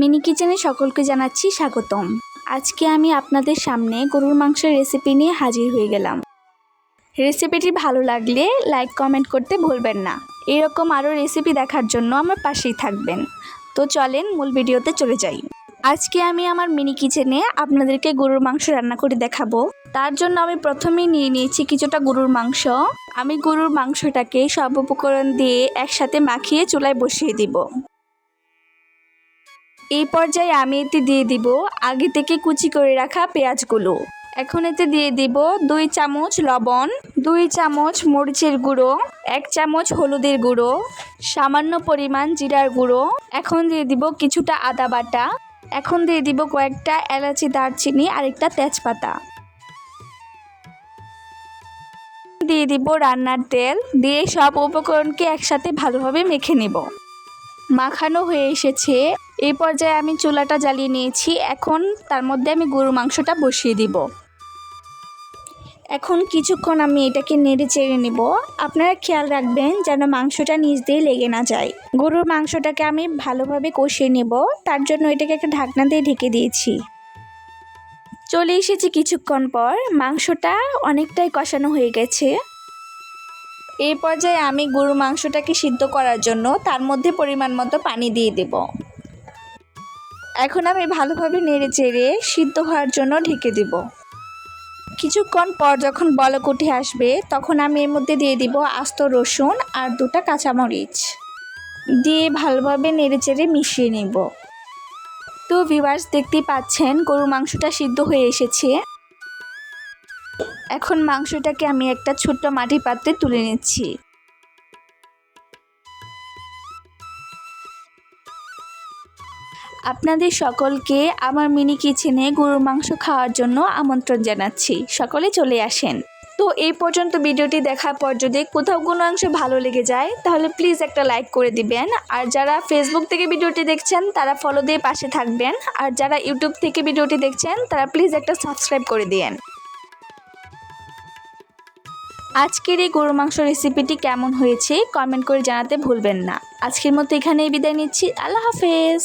Mini কিচেনে সকলকে জানাচ্ছি স্বাগতম। আজকে আমি আপনাদের সামনে গরুর মাংসের রেসিপি নিয়ে হাজির হয়ে গেলাম। রেসিপিটি ভালো লাগলে লাইক কমেন্ট করতে ভুলবেন না। এরকম আরও রেসিপি দেখার জন্য আমার পাশেই থাকবেন। তো চলেন মূল ভিডিওতে চলে যাই। আজকে আমি আমার মিনি কিচেনে আপনাদেরকে গরুর মাংস রান্না করে দেখাবো। তার জন্য আমি প্রথমেই নিয়ে নিয়েছি কিছুটা গরুর মাংস। আমি গরুর মাংসটাকে সব উপকরণ দিয়ে একসাথে মাখিয়ে চুলায় বসিয়ে দিব। এই পর্যায়ে আমি এতে দিয়ে দিব আগে থেকে কুচি করে রাখা পেঁয়াজগুলো। এখন এতে দিয়ে দিব দুই চামচ লবণ, দুই চামচ মরিচের গুঁড়ো, এক চামচ হলুদের গুঁড়ো, সামান্য পরিমাণ জিরার গুঁড়ো। এখন দিয়ে দিব কিছুটা আদা বাটা। এখন দিয়ে দিব কয়েকটা এলাচি দারচিনি আর একটা তেজপাতা। দিয়ে দিব রান্নার তেল। দিয়ে সব উপকরণকে একসাথে ভালোভাবে মেখে নেব। মাখানো হয়ে এসেছে। এই পর্যায়ে আমি চুলাটা জ্বালিয়ে নিয়েছি। এখন তার মধ্যে আমি গরু মাংসটা বসিয়ে দিব। এখন কিছুক্ষণ আমি এটাকে নেড়ে চেড়ে নেব। আপনারা খেয়াল রাখবেন যেন মাংসটা নিচ দিয়ে লেগে না যায়। গরুর মাংসটাকে আমি ভালোভাবে কষিয়ে নেব। তার জন্য এটাকে একটা ঢাকনা দিয়ে ঢেকে দিয়েছি। চলে এসেছি কিছুক্ষণ পর। মাংসটা অনেকটাই কষানো হয়ে গেছে। এই পর্যায়ে আমি গরুর মাংসটাকে সিদ্ধ করার জন্য তার মধ্যে পরিমাণ মতো পানি দিয়ে দেব। এখন আমি ভালোভাবে নেড়ে চেড়ে সিদ্ধ হওয়ার জন্য ঢেকে দেব। কিছুক্ষণ পর যখন বলক উঠে আসবে, তখন আমি এর মধ্যে দিয়ে দিব আস্ত রসুন আর দুটা কাঁচামরিচ। দিয়ে ভালোভাবে নেড়ে চেড়ে মিশিয়ে নেব। তো ভিউয়ার্স দেখতেই পাচ্ছেন গরুর মাংসটা সিদ্ধ হয়ে এসেছে। এখন মাংসটাকে আমি একটা ছোট্ট মাটির পাত্রে তুলে নিচ্ছি। আপনাদের সকলকে আমার মিনি কিচেনে গরুর মাংস খাওয়ার জন্য আমন্ত্রণ জানাচ্ছি। সকলে চলে আসেন। তো এই পর্যন্ত ভিডিওটি দেখার পর যদি কোথাও কোনো অংশ ভালো লেগে যায়, তাহলে প্লিজ একটা লাইক করে দিবেন। আর যারা ফেসবুক থেকে ভিডিওটি দেখছেন, তারা ফলো দিয়ে পাশে থাকবেন। আর যারা ইউটিউব থেকে ভিডিওটি দেখছেন, তারা প্লিজ একটা সাবস্ক্রাইব করে দিয়েন। আজকের এই গরু মাংস রেসিপিটি কেমন হয়েছে কমেন্ট করে জানাতে ভুলবেন না। আজকের মতো এখানেই বিদায় নিচ্ছি। আল্লাহ হাফেজ।